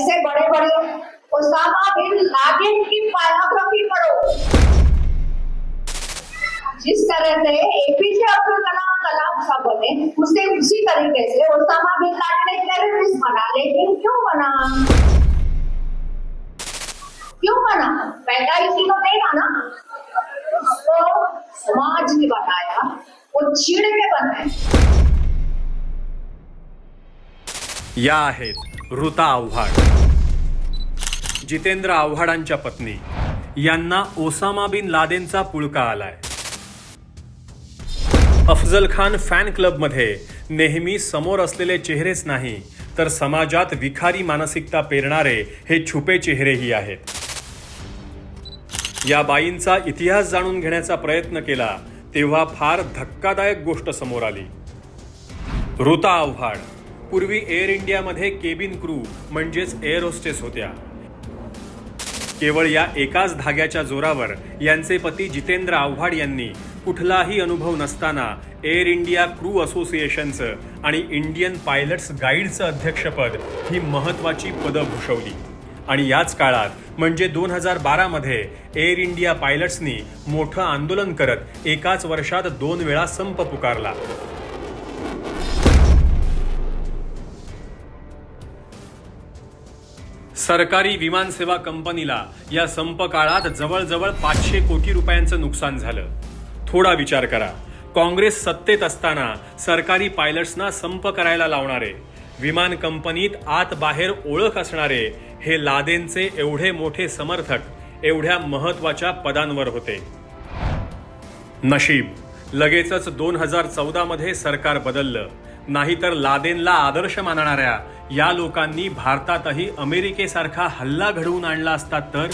ऐसे बड़े बड़े ओसामा बिन लादेन की बायोग्राफी पढ़ो जिस तरह से एपीजे अब्दुल कलाम कलाम साहब बने उसे उसी तरीके से ओसामा बिन लादेन एक टेररिस्ट बना, लेकिन क्यों बना? क्यों बना? पैदा इसी को नहीं बना उसको समाज ने बनाया वो चिड़ के बनाया या आहेत ऋता आव्हाड. जितेंद्र आव्हाडांच्या पत्नी. यांना ओसामा बिन लादेनचा पुळका आलाय. अफजल खान फॅन क्लबमध्ये नेहमी समोर असलेले चेहरेच नाही तर समाजात विखारी मानसिकता पेरणारे हे छुपे चेहरेही आहेत. या बाईंचा इतिहास जाणून घेण्याचा प्रयत्न केला तेव्हा फार धक्कादायक गोष्ट समोर आली. ऋता आव्हाड. पूर्वी एअर इंडियामध्ये केबिन क्रू म्हणजेच एअर होस्टेस होत्या. केवळ या एकाच धाग्याच्या जोरावर यांचे पती जितेंद्र आव्हाड यांनी कुठलाही अनुभव नसताना एअर इंडिया क्रू असोसिएशनचं आणि इंडियन पायलट्स गाईडचं अध्यक्षपद ही महत्त्वाची पदं भूषवली. आणि याच काळात म्हणजे दोन हजार बारामध्ये एअर इंडिया पायलट्सनी मोठं आंदोलन करत एकाच वर्षात दोन वेळा संप पुकारला. सरकारी विमानसेवा कंपनीला या संप काळात जवळजवळ पाचशे कोटी रुपयांचं नुकसान झालं. थोडा विचार करा. काँग्रेस सत्तेत असताना सरकारी पायलट्सना संप करायला लावणारे विमान कंपनीत आत बाहेर ओळख असणारे हे लादेनचे एवढे मोठे समर्थक एवढ्या महत्त्वाच्या पदांवर होते. नशीब. लगेचच दोन हजार चौदामध्ये सरकार बदललं. नाहीतर लादेनला आदर्श मानणाऱ्या या लोकांनी भारतातही अमेरिकेसारखा हल्ला घडवून आणला असता तर